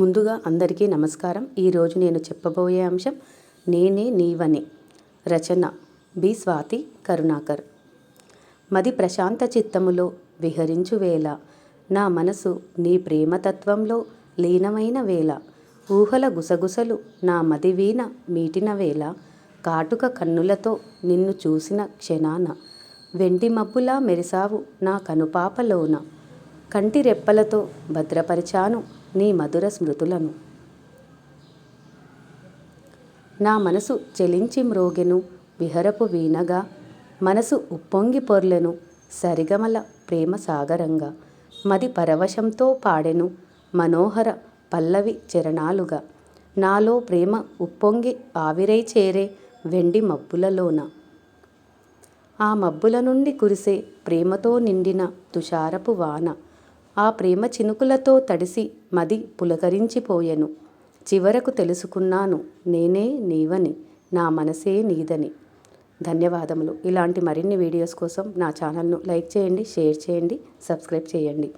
ముందుగా అందరికీ నమస్కారం. ఈరోజు నేను చెప్పబోయే అంశం నేనే నీవనే. రచన బి స్వాతి కరుణాకర్. మది ప్రశాంత చిత్తములో విహరించు వేళ నా మనసు నీ ప్రేమతత్వంలో లీనమైన వేళ ఊహల గుసగుసలు నా మదివీన మీటిన వేళ కాటుక కన్నులతో నిన్ను చూసిన క్షణాన వెండి మబ్బులా మెరిసావు నా కనుపాపలోన కంటి రెప్పలతో భద్రపరిచాను నీ మధుర స్మృతులను. నా మనసు చెలించి మ్రోగెను విహరపు వీణగా. మనసు ఉప్పొంగి పొర్లెను సరిగమల ప్రేమ సాగరంగా. మది పరవశంతో పాడెను మనోహర పల్లవి చరణాలుగా. నాలో ప్రేమ ఉప్పొంగి ఆవిరై చేరే వెండి మబ్బులలోన. ఆ మబ్బుల నుండి కురిసే ప్రేమతో నిండిన తుషారపు వాన. ఆ ప్రేమ చినుకులతో తడిసి మది పులకరించిపోయెను. చివరకు తెలుసుకున్నాను నేనే నీవని నా మనసే నీదని. ధన్యవాదములు. ఇలాంటి మరిన్ని వీడియోస్ కోసం నా ఛానల్ను లైక్ చేయండి షేర్ చేయండి సబ్స్క్రైబ్ చేయండి.